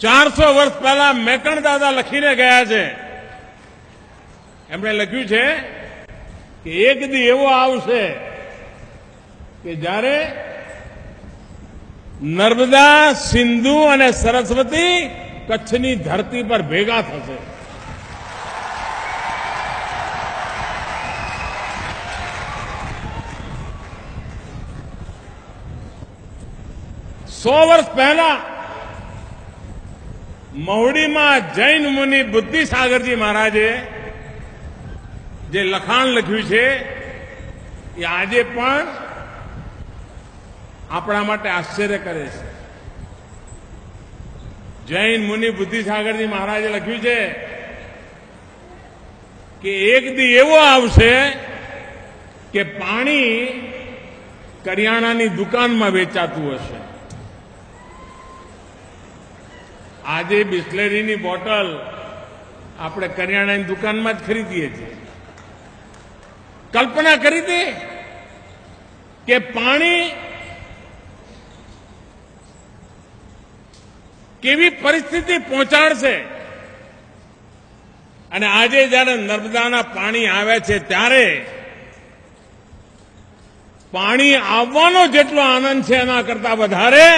ચારસો વર્ષ પહેલા મેકણ દાદા લખીને ગયા છે. એમણે લખ્યું છે કે એક દી એવો આવશે કે જ્યારે નર્મદા સિંધુ અને સરસ્વતી કચ્છની ધરતી પર ભેગા થશે. સો વર્ષ પહેલા મહુડીમાં જૈન મુનિ બુદ્ધિસાગરજી મહારાજે જે લખાણ લખ્યું છે, એ આજે પણ આપણા માટે આશ્ચર્ય કરે છે. જૈન મુનિ બુદ્ધિસાગરજી મહારાજે લખ્યું છે કે એક દી એવો આવશે કે પાણી કરિયાણાની દુકાનમાં વેચાતું હશે. આજે બિસ્લેરીની બોટલ આપણે કરિયાણાની દુકાનમાં જ ખરીદીએ છીએ. કલ્પના કરી હતી કે પાણી કેવી પરિસ્થિતિ પહોંચાડશે. અને આજે જ્યારે નર્મદાના પાણી આવે છે ત્યારે પાણી આવવાનો જેટલો આનંદ છે એના કરતા વધારે